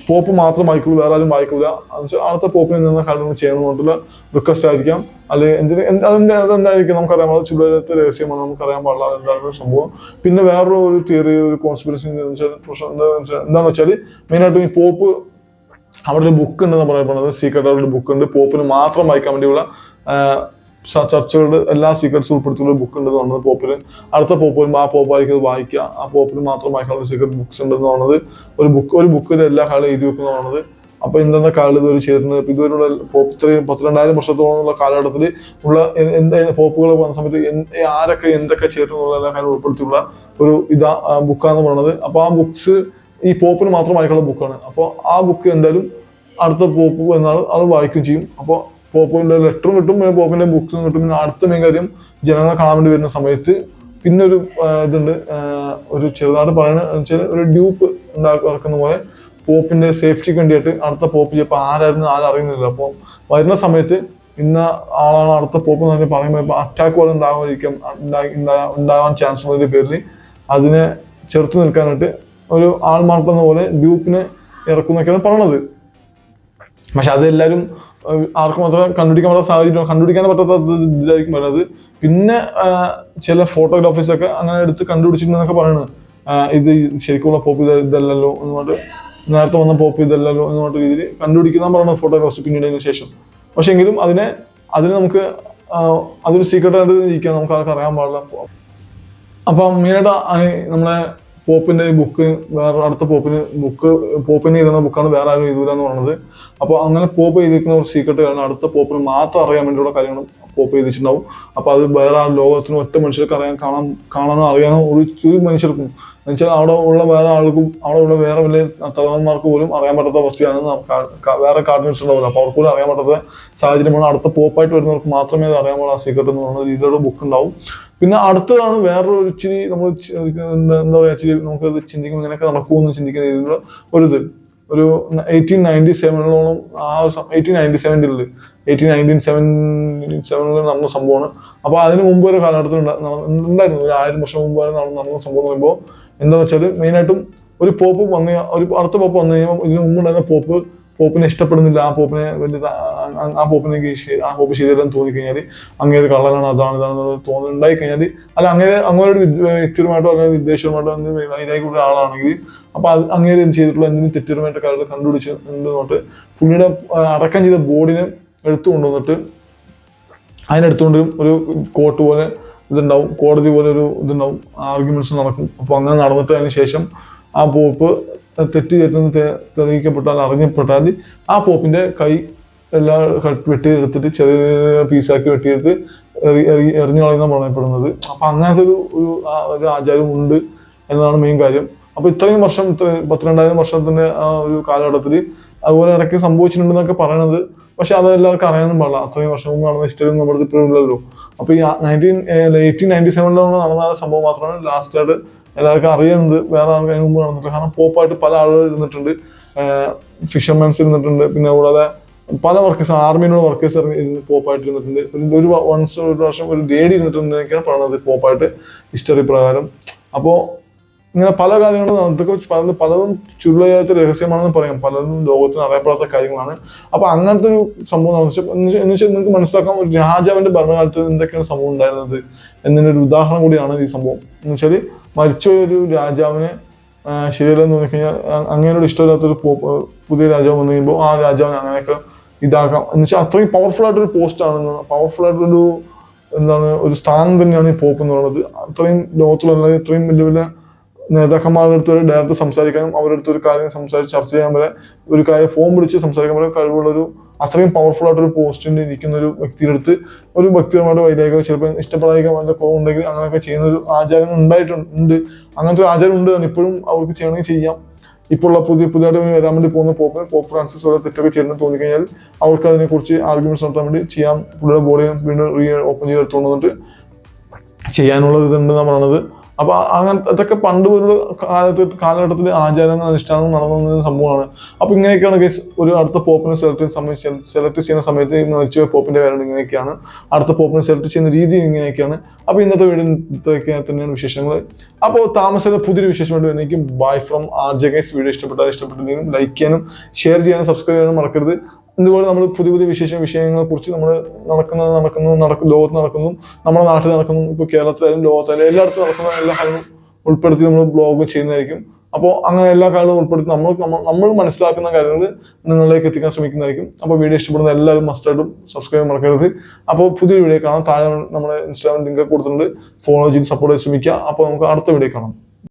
പോപ്പ് മാത്രം വായിക്കുള്ളൂ വേറെ ആരും വായിക്കില്ല എന്നുവെച്ചാൽ അടുത്ത പോപ്പിന് നിന്ന് കാര്യങ്ങൾ ചെയ്യണം എന്നുള്ള റിക്വസ്റ്റ് ആയിരിക്കാം. അല്ലെങ്കിൽ എന്തിന് അതിന്റെ അതെന്തായിരിക്കും നമുക്കറിയാം അത് ചുടലത്തെ രഹസ്യമാണ് നമുക്കറിയാൻ പാടില്ല എന്താണ് സംഭവം. പിന്നെ വേറൊരു ഒരു തിയറി ഒരു കോൺസ്പിറസി എന്താണെന്ന് വെച്ചാൽ എന്താണെന്ന് വെച്ചാൽ മെയിനായിട്ടും ഈ പോപ്പ് അവിടെ ഒരു ബുക്ക് ഉണ്ടെന്ന് പറയപ്പെടുന്നത് സീക്രട്ട് ഒരു ബുക്ക് ഉണ്ട്. പോപ്പിന് മാത്രം വായിക്കാൻ വേണ്ടിയുള്ള ചർച്ചകളുടെ എല്ലാ സീക്രട്സ് ഉൾപ്പെടുത്തിയുള്ള ബുക്ക് ഉണ്ടെന്ന് പറഞ്ഞത് പോപ്പിന് അടുത്ത പോപ്പ് വരുമ്പോൾ ആ പോപ്പായിരിക്കും വായിക്കുന്നത് വായിക്കുക. ആ പോപ്പിന് മാത്രം വായിക്കാനുള്ള സീക്രട്ട് ബുക്ക്സ് ഉണ്ടെന്ന് പറഞ്ഞത്. ഒരു ബുക്ക് ഒരു ബുക്കിൽ എല്ലാ കാലം എഴുതി വെക്കുന്ന പറഞ്ഞത്. അപ്പൊ എന്തെന്ന കാലം ഇതുവരെ ചെയ്തിട്ടുണ്ട് ഇതുവരെയുള്ള പോപ്പ് ഇത്രയും പത്തിരണ്ടായിരം വർഷത്തോളം ഉള്ള കാലഘട്ടത്തിൽ ഉള്ള എന്താ പോപ്പുകൾ വന്ന സമയത്ത് ആരൊക്കെ എന്തൊക്കെ ചെയ്തിട്ടുള്ള എല്ലാ കാര്യം ഉൾപ്പെടുത്തിയുള്ള ഒരു ഇതാ ബുക്കാന്ന് പറയുന്നത് അപ്പൊ ആ ബുക്സ് ഈ പോപ്പിന് മാത്രം വായിക്കാനുള്ള ബുക്കാണ്. അപ്പോൾ ആ ബുക്ക് എന്തായാലും അടുത്ത പോപ്പ് എന്നാണ് അത് വായിക്കുകയും ചെയ്യും. അപ്പോൾ പോപ്പിന്റെ ലെറ്ററും കിട്ടും പിന്നെ പോപ്പിന്റെ ബുക്സും കിട്ടും. പിന്നെ അടുത്ത മെയിൻ കാര്യം ജനങ്ങളെ കാണാൻ വേണ്ടി വരുന്ന സമയത്ത് പിന്നെ ഒരു ഇതുണ്ട് ഒരു ചെറുതായിട്ട് പറയുന്നത് വെച്ചാൽ ഒരു ഡ്യൂപ്പ് ഉണ്ടാക്കി ഇറക്കുന്ന പോലെ പോപ്പിന്റെ സേഫ്റ്റിക്ക് വേണ്ടിയിട്ട് അടുത്ത പോപ്പ് ചിലപ്പോൾ ആരായിരുന്നു ആരും അറിയുന്നില്ല. അപ്പോൾ വരുന്ന സമയത്ത് ഇന്ന ആളാണ് അടുത്ത പോപ്പ് എന്ന് പറഞ്ഞ് പറയുമ്പോൾ ഇപ്പോൾ അറ്റാക്ക് പോലെ ഉണ്ടാകാതിരിക്കാം ഉണ്ടാകാൻ ചാൻസ് ഉള്ളതിന്റെ പേരിൽ അതിനെ ചെറുത്ത് നിൽക്കാനായിട്ട് ഒരു ആൾമാർപ്പെന്ന പോലെ ഡ്യൂപ്പിനെ ഇറക്കുന്നൊക്കെയാണ് പറഞ്ഞത് പക്ഷെ അതെല്ലാവരും ആർക്കും മാത്രം കണ്ടുപിടിക്കാൻ പറ്റാത്ത സാഹചര്യം കണ്ടുപിടിക്കാൻ പറ്റാത്ത ഇതിലായിരിക്കും പറയുന്നത് പിന്നെ ചില ഫോട്ടോഗ്രാഫേഴ്സൊക്കെ അങ്ങനെ എടുത്ത് കണ്ടുപിടിച്ചിട്ടുണ്ടെന്നൊക്കെ പറയുന്നത് ഇത് ശരിക്കുള്ള പോപ്പ് ഇത് ഇതല്ലല്ലോ എന്ന് പറഞ്ഞിട്ട് നേരത്തെ വന്ന പോപ്പ് ഇതല്ലല്ലോ എന്ന് പറഞ്ഞ രീതിയിൽ കണ്ടുപിടിക്കുന്ന പറയുന്നത് ഫോട്ടോഗ്രാഫ്സ് പിന്നീട് അതിന് ശേഷം. പക്ഷെ എങ്കിലും അതിനെ അതിന് നമുക്ക് അതൊരു സീക്രട്ടായിട്ട് ഇരിക്കാൻ നമുക്ക് ആർക്കും അറിയാൻ പാടില്ല. അപ്പം മെയിനായിട്ട് നമ്മളെ പോപ്പിന്റെ ബുക്ക് വേറെ അടുത്ത പോപ്പിന് ബുക്ക് പോപ്പിന് എഴുതുന്ന ബുക്കാണ് വേറെ ആരും എഴുതൂല എന്ന് പറയുന്നത് അപ്പോൾ അങ്ങനെ പോപ്പ് എഴുതിയിരിക്കുന്ന ഒരു സീക്രട്ട് കാരണം അടുത്ത പോപ്പിന് മാത്രം അറിയാൻ വേണ്ടിയുള്ള കാര്യങ്ങൾ പോപ്പ് എഴുതിയിട്ടുണ്ടാവും അപ്പോൾ അത് വേറെ ആ ലോകത്തിന് ഒറ്റ മനുഷ്യർക്ക് അറിയാൻ കാണാൻ കാണാനോ അറിയാനോ ഒരു മനുഷ്യർക്കും എന്നുവെച്ചാൽ അവിടെ ഉള്ള വേറെ ആൾക്കും അവിടെ ഉള്ള വേറെ വലിയ തലവന്മാർക്ക് പോലും അറിയാൻ പറ്റാത്ത അവസ്ഥയാണ് വേറെ കാർഡിനൽസ് ഉണ്ടാവില്ല അപ്പോൾ അവർക്ക് പോലും അറിയാൻ പറ്റാത്ത സാഹചര്യമാണ് അടുത്ത പോപ്പായിട്ട് വരുന്നവർക്ക് മാത്രമേ അത് അറിയാൻ പാടുള്ള സീക്രട്ട് എന്ന് പറയുന്ന രീതിയിലുള്ള ബുക്ക് ഉണ്ടാവും. പിന്നെ അടുത്തതാണ് വേറൊരു ഇച്ചിരി നമ്മൾ എന്താ പറയുക പറയാ ഇച്ചിരി നമുക്കത് ചിന്തിക്കുമ്പോൾ ഇങ്ങനെയൊക്കെ നടക്കുമെന്ന് ചിന്തിക്കുന്ന രീതിയിലുള്ള ഒരു ഇത്. ഒരു എയ്റ്റീൻ നയന്റി സെവനിലോളം ആ ഒരു എയ്റ്റീൻ നയന്റി സെവന്റിൽ എയ്റ്റീൻ നയന്റീൻ സെവൻ സെവനിൽ നടന്ന സംഭവമാണ്. അപ്പോൾ അതിന് മുമ്പ് ഒരു കാലഘട്ടത്തിൽ ഉണ്ടായിരുന്നു. ഒരു ആയിരം വർഷം മുമ്പ് നടന്ന സംഭവം എന്ന് പറയുമ്പോൾ എന്താണെന്ന് വെച്ചാൽ മെയിനായിട്ടും ഒരു പോപ്പ് വന്നു ഒരു അടുത്ത പോപ്പ് വന്നു കഴിയുമ്പോൾ ഇതിന് മുമ്പ് ഉണ്ടായിരുന്ന പോപ്പ് പോപ്പിനെ ഇഷ്ടപ്പെടുന്നില്ല ആ പോപ്പിനെ വലിയ ആ- പോപ്പിനെ ആ പോപ്പ് ശരിയല്ലെന്ന് തോന്നിക്കഴിഞ്ഞാൽ ഒരു കളറാണ് അതാണ് ഇതാണ് തോന്നുന്നുണ്ടായി കഴിഞ്ഞാൽ അല്ല അങ്ങനെ അങ്ങനെ ഒരു വിദ്- വ്യക്തിപരമായിട്ടോ അല്ലെങ്കിൽ വിദ്വേഷപരമായിട്ടോ വൈരാഗ്യ കൂടുതൽ ആളാണെങ്കിൽ അപ്പൊ അത് അങ്ങേര് എന്ത് ചെയ്തിട്ടുള്ള എന്തെങ്കിലും തെറ്റുപരമായിട്ട് കാര്യങ്ങൾ കണ്ടുപിടിച്ച് നോട്ട് പുള്ളിയുടെ അടക്കം ചെയ്ത ബോർഡിനെ എടുത്തു കൊണ്ടുവന്നിട്ട് അതിനെടുത്തുകൊണ്ട് ഒരു കോട്ട് പോലെ ഇതുണ്ടാവും. കോടതി പോലെ ഒരു ഇതുണ്ടാവും. ആർഗ്യുമെന്റ്സ് നടക്കും. അപ്പോൾ അങ്ങനെ നടന്നിട്ട് അതിന് ശേഷം ആ പോപ്പ് തെറ്റ് ചെയ്തെന്ന് തെ- തെളിയിക്കപ്പെട്ടാൽ അറിഞ്ഞപ്പെട്ടാൽ ആ പോപ്പിന്റെ കൈ എല്ലാം വെട്ടിയെടുത്തിട്ട് ചെറിയ പീസാക്കി വെട്ടിയെടുത്ത് എറി- എറി- എറിഞ്ഞു കളയുന്ന പറയപ്പെടുന്നത്. അപ്പൊ അങ്ങനത്തെ ഒരു ഒരു ആചാരം ഉണ്ട് എന്നതാണ് മെയിൻ കാര്യം. അപ്പോൾ ഇത്രയും വർഷം ഇത്ര പത്തിരണ്ടായിരം വർഷത്തിന്റെ ആ ഒരു കാലഘട്ടത്തിൽ അതുപോലെ ഇടയ്ക്ക് സംഭവിച്ചിട്ടുണ്ടെന്നൊക്കെ പറയണത് പക്ഷെ അത് എല്ലാവർക്കും അറിയാനും പാടില്ല. അത്രയും വർഷം മുമ്പ് നടന്ന ഹിസ്റ്ററി നമ്മൾ ഇപ്പോഴും ഇല്ലല്ലോ. അപ്പൊ ഈ നയന്റീൻ എയ്റ്റീൻ നയന്റി സെവനിലാണ് നടന്ന സംഭവം മാത്രമാണ് ലാസ്റ്റ് ആയിട്ട് എല്ലാവർക്കും അറിയുന്നത് വേറെ ആർക്കും അതിന് മുമ്പ് നടന്നിട്ടില്ല. കാരണം പോപ്പായിട്ട് പല ആളുകൾ ഇരുന്നിട്ടുണ്ട്. ഫിഷർമാൻസ് ഇരുന്നിട്ടുണ്ട്. പിന്നെ കൂടാതെ പല വർക്കേഴ്സ് ആർമിയിലുള്ള വർക്കേഴ്സ് പോപ്പായിട്ട് ഇരുന്നിട്ടുണ്ട്. ഒരു- വൺസ് ഒരു വർഷം ഒരു ലേഡി ഇരുന്നിട്ടുണ്ട് എന്നൊക്കെയാണ് പറയുന്നത് പോപ്പായിട്ട് ഹിസ്റ്ററി പ്രകാരം. അപ്പോൾ ഇങ്ങനെ പല കാര്യങ്ങളും അതൊക്കെ പലതും പലതും ചുരുളയാത്ത രഹസ്യമാണെന്ന് പറയാം. പലതും ലോകത്തിന് അറിയപ്പെടാത്ത കാര്യങ്ങളാണ്. അപ്പൊ അങ്ങനത്തെ ഒരു സംഭവം എന്ന് വെച്ചാൽ- നിങ്ങൾക്ക് മനസ്സിലാക്കാം ഒരു രാജാവിന്റെ ഭരണകാലത്ത് എന്തൊക്കെയാണ് സംഭവം ഉണ്ടായിരുന്നത് എന്നതിന്റെ ഒരു ഉദാഹരണം കൂടിയാണ് ഈ സംഭവം. എന്ന് വെച്ചാൽ മരിച്ച ഒരു രാജാവിനെ ശരിയല്ലെന്ന് തോന്നിക്കഴിഞ്ഞാൽ അ- അങ്ങനെയോട് ഇഷ്ടമില്ലാത്തൊരു പുതിയ രാജാവ് വന്നു കഴിയുമ്പോൾ ആ രാജാവിനെ അങ്ങനെയൊക്കെ ഇതാക്കാം. എന്ന് വെച്ചാൽ അത്രയും പവർഫുൾ ആയിട്ടൊരു പോസ്റ്റ് ആണ്. പവർഫുൾ ആയിട്ടൊരു എന്താണ് ഒരു സ്ഥാനം തന്നെയാണ് ഈ പോപ്പ് എന്ന് പറയുന്നത്. അത്രയും ലോകത്തിലുള്ള ഇത്രയും വലിയ വലിയ നേതാക്കന്മാരുടെ അടുത്ത് ഡയറക്റ്റ് സംസാരിക്കാനും അവരുടെ അടുത്ത് ഒരു കാര്യം സംസാരിച്ച് ചർച്ച ചെയ്യാൻ വരെ ഒരു കാര്യം ഫോം പിടിച്ച് സംസാരിക്കാൻ വരെ കഴിവുള്ള ഒരു അത്രയും പവർഫുൾ ആയിട്ടൊരു പോസ്റ്റിൽ ഇരിക്കുന്ന ഒരു വ്യക്തിയുടെ അടുത്ത് ഒരു വ്യക്തിപരമായിട്ട് വൈരാഗ്യമോ ചിലപ്പോൾ ഇഷ്ടപ്പെടാതിരിക്കാൻ വല്ല കുറവുണ്ടെങ്കിൽ അങ്ങനെയൊക്കെ ചെയ്യുന്ന ഒരു ആചാരം ഉണ്ടായിട്ടുണ്ട് ഉണ്ട്. അങ്ങനത്തെ ഒരു ആചാരം ഉണ്ട് ഇപ്പോഴും അവർക്ക് ചെയ്യണമെങ്കിൽ ചെയ്യാം. ഇപ്പോൾ ഉള്ള പുതിയ പുതിയതായിട്ട് വരാൻ വേണ്ടി പോകുന്ന പോപ്പ് പോപ്പ് ഫ്രാൻസിസ് ഓരോ തെറ്റൊക്കെ ചെയ്യുന്നത് തോന്നിക്കഴിഞ്ഞാൽ അവർക്ക് അതിനെക്കുറിച്ച് ആർഗ്യുമെന്റ്സ് നടത്താൻ വേണ്ടി ചെയ്യാം. പുള്ളിയുടെ ബോഡി വീണ്ടും റീ ഓപ്പൺ ചെയ്ത് എടുത്തുകൊണ്ട് വന്നിട്ട് ചെയ്യാനുള്ള ഇതുണ്ടെന്നാണ് പറയണത് അപ്പൊ അങ്ങനെ അതൊക്കെ പണ്ട് ഒരു കാലത്ത് കാലഘട്ടത്തിൽ ആചാരങ്ങൾ അനുഷ്ഠാനങ്ങൾ നടന്ന സംഭവമാണ്. അപ്പൊ ഇങ്ങനെയൊക്കെയാണ് കേസ് ഒരു അടുത്ത പോപ്പിനെ സെലക്ട് സെലക്ട് ചെയ്യുന്ന സമയത്ത് ഈ മരിച്ച പോപ്പിന്റെ കാര്യം ഇങ്ങനെയൊക്കെയാണ്. അടുത്ത പോപ്പിനെ സെലക്ട് ചെയ്യുന്ന രീതി ഇങ്ങനെയൊക്കെയാണ്. അപ്പൊ ഇന്നത്തെ വീഡിയോ തന്നെയാണ് വിശേഷങ്ങൾ അപ്പോൾ താമസിച്ച പുതിയൊരു വിശേഷമായിട്ട് വരുന്നേക്കും bye from R J guys video ഇഷ്ടപ്പെട്ടാൽ ഇഷ്ടപ്പെട്ടില്ലെങ്കിലും ലൈക്ക് ചെയ്യാനും ഷെയർ ചെയ്യാനും സബ്സ്ക്രൈബ് ചെയ്യാനും മറക്കരുത്. ഇതുപോലെ നമ്മൾ പുതിയ പുതിയ വിശേഷ വിഷയങ്ങളെ കുറിച്ച് നമ്മൾ നടക്കുന്നത് നടക്കുന്നു നടക്കും ലോകത്ത് നടക്കുന്നു നമ്മുടെ നാട്ടിൽ നടക്കുന്നു ഇപ്പോൾ കേരളത്തിലായാലും ലോകത്തായാലും എല്ലായിടത്തും നടക്കുന്ന എല്ലാ കാര്യങ്ങളും ഉൾപ്പെടുത്തി നമ്മൾ ബ്ലോഗ് ചെയ്യുന്നതായിരിക്കും. അപ്പോൾ അങ്ങനെ എല്ലാ കാര്യങ്ങളും ഉൾപ്പെടുത്തി നമ്മൾ നമ്മൾ മനസ്സിലാക്കുന്ന കാര്യങ്ങൾ നിങ്ങളിലേക്ക് എത്തിക്കാൻ ശ്രമിക്കുന്നതായിരിക്കും. അപ്പോൾ വീഡിയോ ഇഷ്ടപ്പെടുന്ന എല്ലാവരും മസ്റ്റായിട്ടും സബ്സ്ക്രൈബ് മറക്കരുത്. അപ്പോൾ പുതിയ വീഡിയോ കാണാം. താഴെ നമ്മുടെ ഇൻസ്റ്റാഗ്രാം ലിങ്ക് കൊടുത്തിട്ടുണ്ട്. ഫോളോ ചെയ്ത് സപ്പോർട്ട് ചെയ്ത് ശ്രമിക്കുക. അപ്പോൾ നമുക്ക് അടുത്ത വീഡിയോ കാണാം.